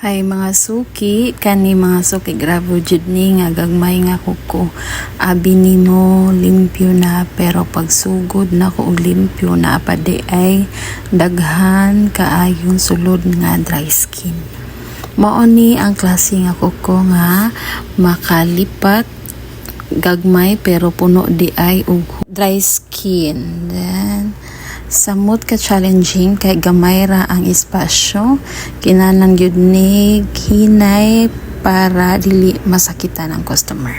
Hay mga suki, kani mga suki grabo jud ni nga gagmay nga kuko. Abi nimo limpyo na pero pagsugod na ko limpyo na pa di ay daghan kaayong sulod nga dry skin. Mao ni ang klase nga kuko nga makalipat gagmay pero puno di ay og dry skin. Then samot ka challenging kay gamay ra ang espasyo kinahanglan gyud ni hinay para dili masakitan ang customer.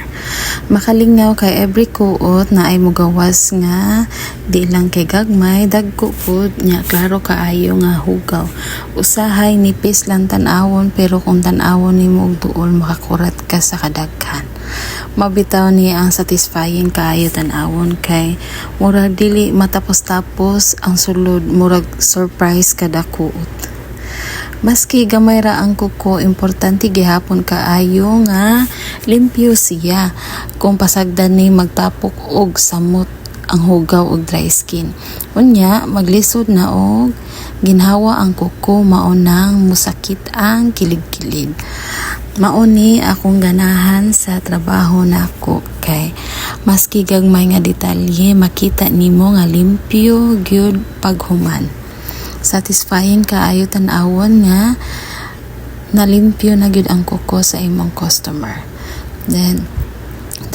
Makalingaw kay every kuot na ay mugawas nga di lang kay gagmay dagko pud nya klaro kaayo nga hugaw. Usahay nipis lang tan-awon pero kung tan-awon nimo duol makakurat ka sa kadaghan mabitaw ni ang satisfying kaayo tan-awon kay murag dili matapos-tapos ang sulod murag surprise kada kuot maski gamay ra ang kuko importante gihapon kaayo nga limpyo siya. Kung pasagdan ni magtapok og samot ang hugaw og dry skin. Unya maglisod na og ginhawa ang kuko mao nang musakit ang kilig-kilig mauni akong ganahan sa trabaho nako kay maski gagmay nga detalye makita nimo nga limpyo gyud paghuman. Satisfying kaayo tan-awon nga nalimpyo na gyud ang kuko sa imong customer. Then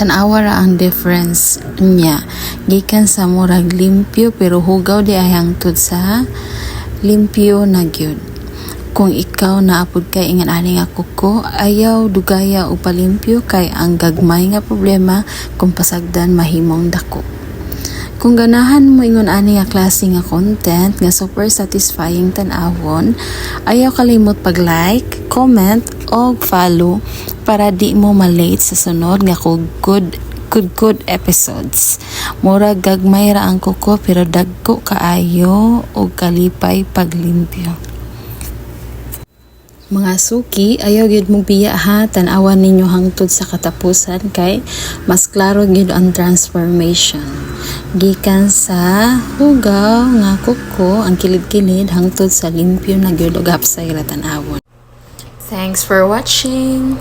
tanawa ra ang difference niya. Gikan sa murag limpyo pero hugaw di ay hangtod sa limpyo na gyud kung ikaw naapod kay ingan ani nga kuko ayaw dugaya o palimpyo kay ang gagmay nga problema kung pasagdan mahimong dako. Kung ganahan mo ingon ani nga klase nga content nga super satisfying tan-awon ayaw kalimot pag-like comment o follow para di mo malate sa sunod nga good good episodes. Mura gagmay ra ang kuko pero dagko kaayo og kalipay paglimpyo mga suki, ayaw gyud mong biya ha, tanawan ninyo hangtod sa katapusan kay mas klaro gyud ang transformation. Gikan sa hugaw nga kuko ang kilid-kilid hangtod sa limpyo na gyud og hapsay ra tan-awon. Thanks for watching.